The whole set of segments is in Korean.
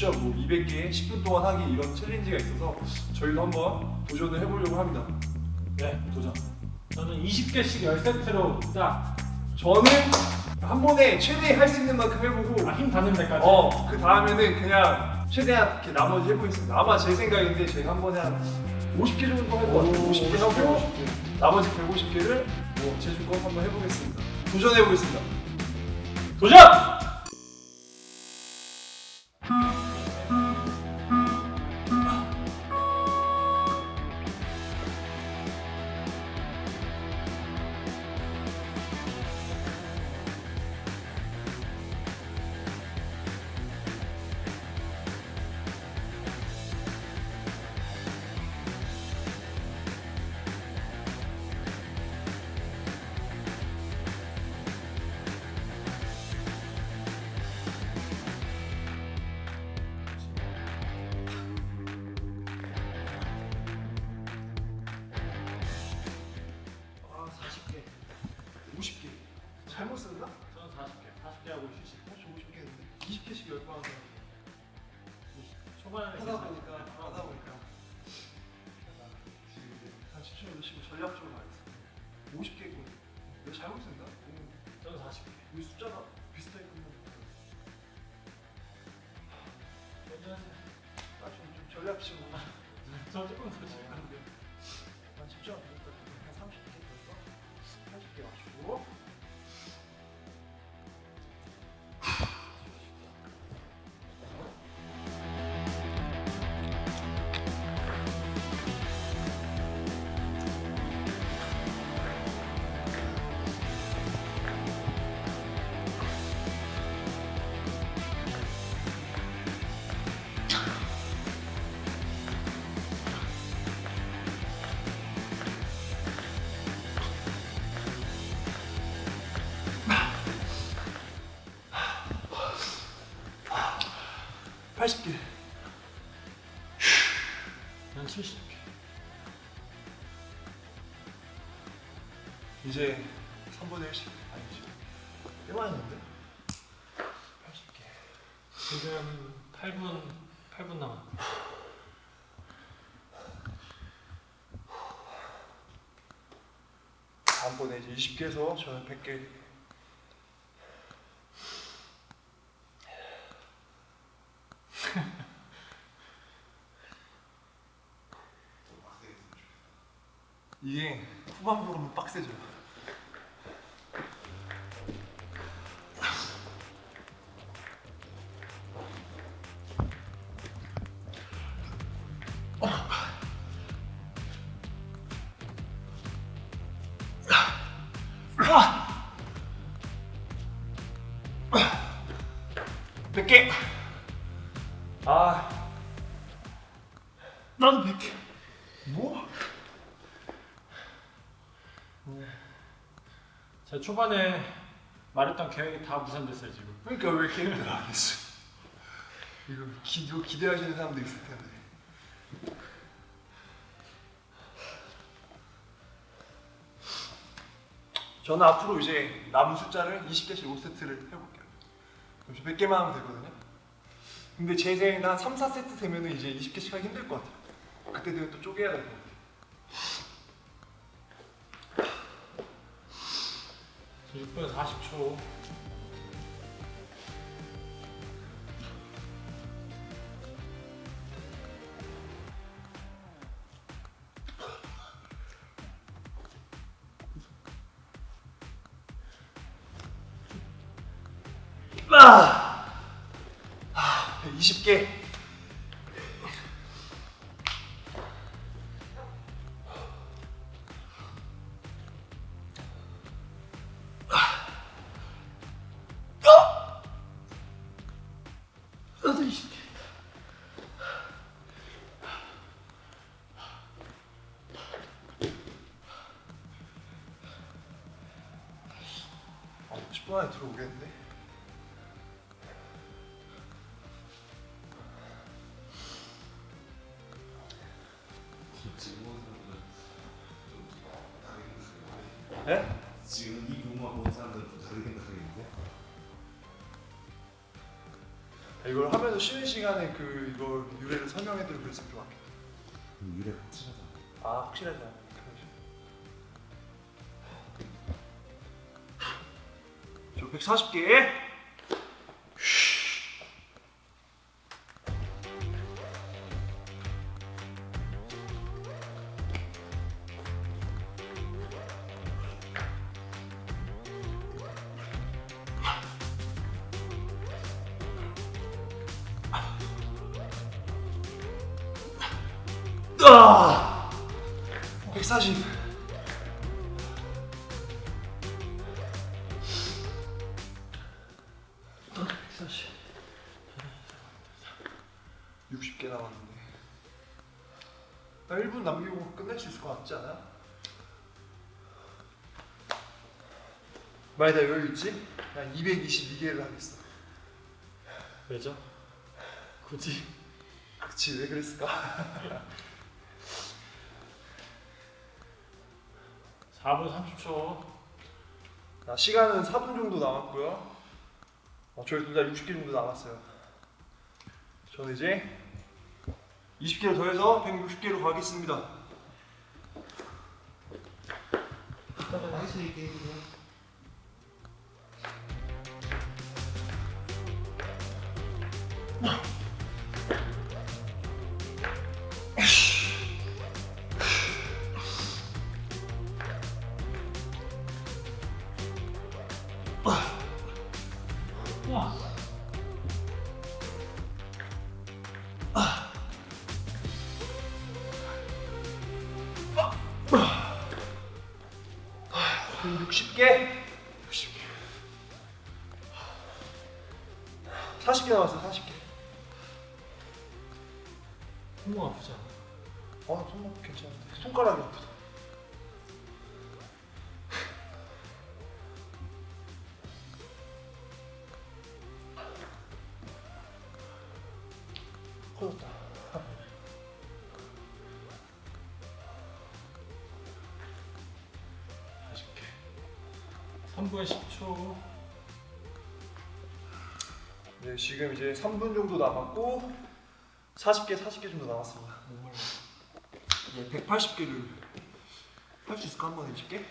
푸시업 뭐 200개 10분 동안 하기 이런 챌린지가 있어서 저희도 한번 도전을 해보려고 합니다. 네, 도전. 저는 20개씩 10세트로 딱, 저는 한 번에 최대 할 수 있는 만큼 해보고 아, 힘 닿는 데까지. 어, 그 다음에는 그냥 최대한 이렇게 나머지 해보겠습니다. 아마 제 생각인데 제가 한 번에 한 50개 정도 할 것 같아요. 50개 하고 150개. 나머지 150개를 뭐 제주껏 한번 해보겠습니다. 도전해보겠습니다. 도전! 잘못 썼나? 저는 40개. 40개 하고 휴식. 어, 저 50개인데. 20개씩 10번 하다 초반에 하다 보니까 하다 보니까 지금 이제 한 10초 넣으시고 전략적으로 가겠습니다. 50개고. 내가 잘못 쓴다? 오, 저는 40개. 이 숫자가 비슷하게 끝나는 안녕하세요. 나좀 좀 전략적으로. 저 조금 더 지. 안 돼. 난 집중 안 되니 80개. 난 70개. 이제 3분의 1씩 아니지. 꽤 많은데? 80개. 지금 8분 8분 남았. 다음번에 이제 20개에서 저는 100개 이게 후반부로 는 빡세죠. 백 개. 아, 나도 100개. 제가 초반에 말했던 계획이 다 무산됐어요, 지금. 그러니까 왜 이렇게 힘들어 안 했어? 이거 기, 이거 기대하시는 사람도 있을 텐데. 저는 앞으로 이제 남은 숫자를 20개씩 5세트를 해볼게요. 그럼 100개만 하면 되거든요. 근데 제 생각에는 한 3, 4세트 되면은 이제 20개씩 하기 힘들 것 같아요. 그때 되면 또 쪼개야 될것 같아요. 지금 6분 40초. 아! 아, 20개. 아, 10분 안에 들어오겠는데? 예? 지금 이 부분만 본 사람들은 좀 다르게 생각하겠는데? 이걸 하면서 쉬는 시간에 그 이걸 유래를 설명해드리고 그랬으면 좋겠다. 유래 확실하다. 아 확실하지 않아. 저 140개. 아! 140. 60개 남았는데. 나 1분 남기고 끝낼 수 있을 것 같지 않아? 많이 다 여유 있지? 난 222개를 하겠어. 왜죠? 굳이 그치 왜 그랬을까? 4분 30초. 자, 시간은 4분 정도 남았고요. 어, 저희 둘 다 60개 정도 남았어요. 저는 이제 20개를 더해서 160개로 가겠습니다. 당신 얘기해주세요. 60개. 60개. 40개 남았어. 3분 10초. 네, 지금 이제 3분 정도 남았고 40개, 40개 정도 남았습니다. 몸을 네, 180개를 할 수 있을까? 한 번에 20개?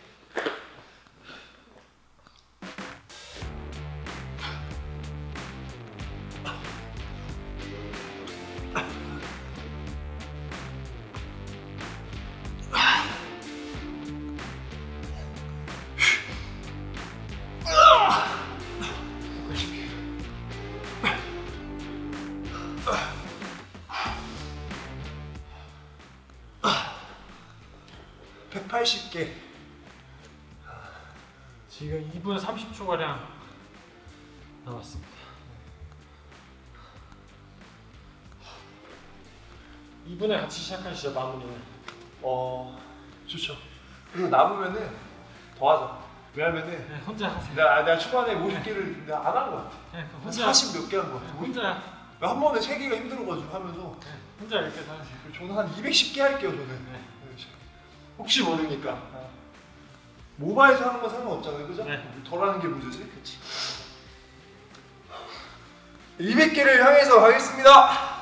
1분 30초가량 남았습니다. 2분에 같이 시작한 시작 마무리는 어 좋죠. 그리고 남으면은 더 하자. 왜냐면은 네, 혼자 하세요. 내가, 아, 내가 초반에 50개를 내가 안 한 것 같아. 네, 혼자 40 몇 개 한 것 같아. 네, 혼자 한 번에 3개가 힘들어가지고 하면서 네, 혼자 이렇게 하세요. 저는 한 210개 할게요 저는. 네. 혹시 모르니까. 모바일에서 하는 건 상관없잖아요, 그죠? 네. 덜 하는 게 문제지. 그렇지. 200개를 향해서 가겠습니다.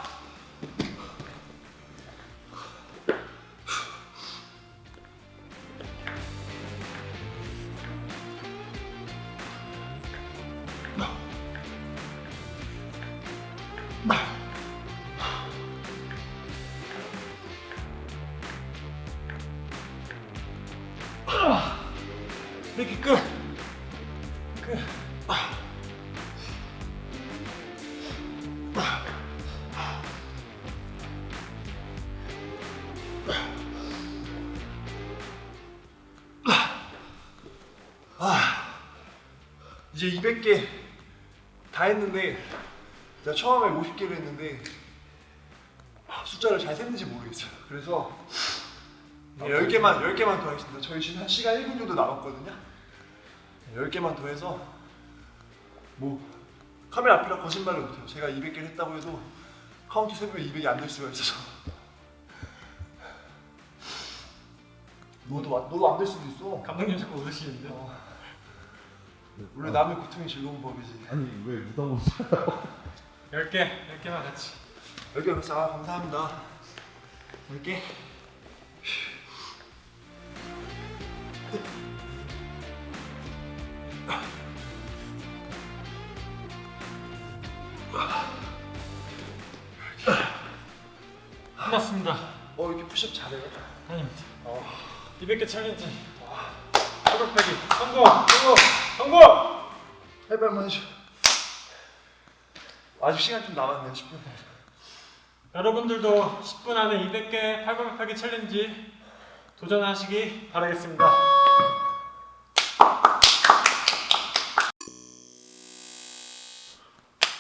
이제 200개 다 했는데 내가 처음에 50개를 했는데 아, 숫자를 잘 셌는지 모르겠어요. 그래서 10개만 10개만 더 하겠습니다. 저희 지금 한 시간 1분 정도 남았거든요. 10개만 더 해서 뭐 카메라 앞이라 거짓말을 못해요. 제가 200개를 했다고 해도 카운트 세보면 200이 안 될 수가 있어서 너도 와- 너도 안 될 수도 있어. 감독님 자꾸 웃으시는데. 어. 원래 남의 고통이 즐거운 법이지. 아니 왜 무당을 10개 10개만 같이 여기 여기 아 감사합니다. 이렇게 끝났습니다 어 이렇게 푸시업 잘해요. 아닙니다 어. 200개 챌린지 팔굽혀펴기 성공 성공 성공 해발만 해줘. 아직 시간 좀 남았네요 10분. 여러분들도 10분 안에 200개 팔굽혀펴기 챌린지 도전하시기 바라겠습니다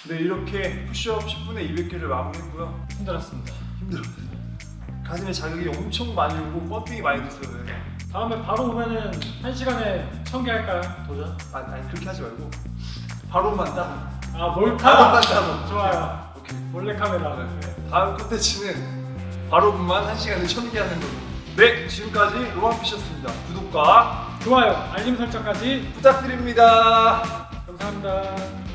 네 이렇게 푸시업 10분에 200개를 마무리했고요. 힘들었습니다 힘들어. 가슴에 자극이 엄청 많이 오고 펌핑이 많이 됐어요. 네. 다음에 바로 오면은 1시간에 1000개 할까요? 도전? 아니, 아니 그렇게 하지 말고 바로만 따로. 아 몰카 바로만 따로. 좋아요 오케이. 몰래 카메라 네. 다음 콘텐츠는 바로분만 1시간에 1000개 하는 걸로. 네 지금까지 로만피셨습니다. 구독과 좋아요 알림 설정까지 부탁드립니다. 감사합니다